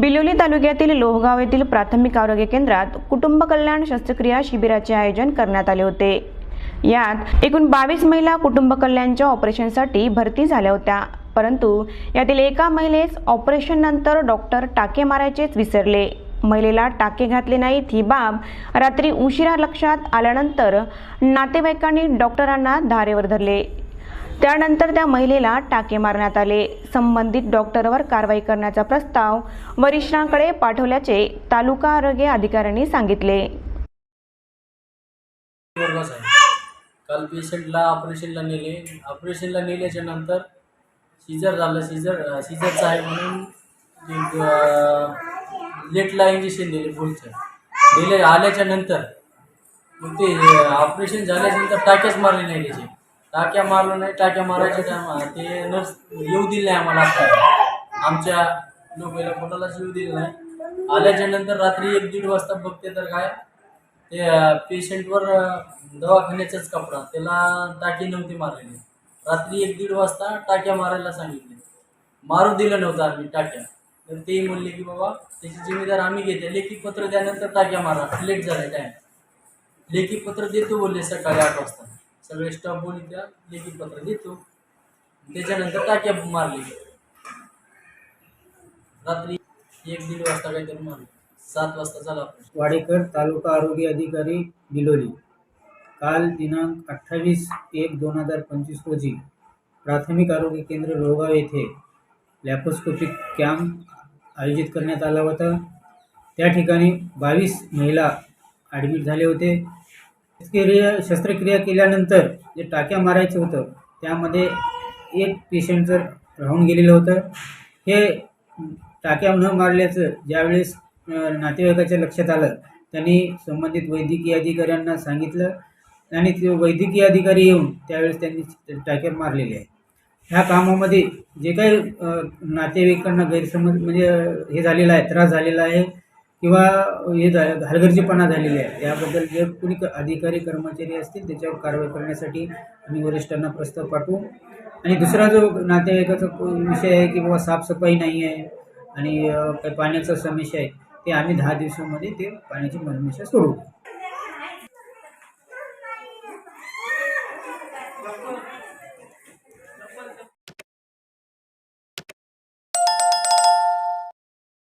बिलोली तालुक्यातील लोहगाव येथील प्राथमिक आरोग्य केंद्रात कुटुंब कल्याण शस्त्रक्रिया शिबिराचे आयोजन करण्यात आले होते. यात एकूण बावीस महिला कुटुंब कल्याणच्या ऑपरेशनसाठी भरती झाल्या होत्या. परंतु यातील एका महिलेस ऑपरेशन नंतर डॉक्टर टाके मारायचेच विसरले. महिलेला टाके घातले नाहीत ही बाब रात्री उशिरा लक्षात आल्यानंतर नातेवाईकांनी डॉक्टरांना धारेवर धरले. त्यानंतर त्या महिलेला टाके मारण्यात आले. संबंधित डॉक्टरवर कारवाई करण्याचा प्रस्ताव वरिष्ठांकडे पाठवल्याचे तालुका आरोग्य अधिकाऱ्यांनी सांगितले. काल पेशंटला ऑपरेशनला नेले. ऑपरेशनला नेल्याच्या नंतर सीझर झालं सीझर सीझरचं आहे म्हणून लेटला इंजेक्शन दिले फुलचं दिले आल्याच्यानंतर. मग ते ऑपरेशन झाल्यानंतर टाक्याच मारले नाही त्याचे. टाक्या मारलं नाही टाक्या मारायच्या टायमा ते नर्स येऊ दिले नाही आम्हाला आता. आमच्या लोकांना कोणालाच येऊ दिलं नाही. आल्याच्यानंतर रात्री एक दीड वाजता बघते तर काय ते पेशंटवर दवाखान्याचाच कपडा त्याला टाकी नव्हती मारलेली रात्री एक दीड वाजता टाक्या मारायला सांगितले. मारू दिलं नव्हतं आम्ही टाक्या. तर ते म्हणले की बाबा त्याची जिम्मेदार आम्ही घेते लेखी पत्र द्यानंतर टाक्या मारा. लेट झालाय टाईम लेखी पत्र देतो बोलले सकाळी आठ वाजता. सगळे स्टाफ बोलले त्या लेखी पत्र देतो. त्याच्यानंतर टाक्या मारली. रात्री एक दीड वाजता काहीतरी मारली. सात वाजता झाला. वाडेकर तालुका आरोग्य अधिकारी बिलोली. काल दिनांक अठ्ठावीस एक दोन हजार पंचवीस रोजी प्राथमिक आरोग्य केंद्र लोहगाव येथे लॅपोस्कोपिक कॅम्प आयोजित करण्यात आला होता. त्या ठिकाणी बावीस महिला ॲडमिट झाले होते. शस्त्रक्रिया शस्त्रक्रिया केल्यानंतर जे टाक्या मारायचं होतं त्यामध्ये एक पेशंट जर राहून गेलेलं होतं. हे टाक्या न मारल्याचं ज्यावेळेस नातेवाईकाच्या लक्षात आलं त्यांनी संबंधित वैद्यकीय अधिकाऱ्यांना सांगितलं. आणि ते वैद्यकीय अधिकारी येऊन त्यावेळेस त्यांनी टाक्या मारलेले आहे ह्या कामामध्ये जे काही नातेवाईकांना गैरसमज म्हणजे हे झालेलं आहे त्रास झालेला आहे किंवा हे झा घालगर्जीपणा झालेली आहे याबद्दल जे कोणी क- अधिकारी कर्मचारी असतील त्याच्यावर कारवाई करण्यासाठी आम्ही वरिष्ठांना प्रस्ताव पाठवू. आणि दुसरा जो नातेवाईकाचा विषय आहे की बाबा साफसफाई नाही आहे आणि काही पाण्याचा समस्या आहे ते आम्ही दहा दिवसामध्ये ते पाण्याची समस्या सोडवू.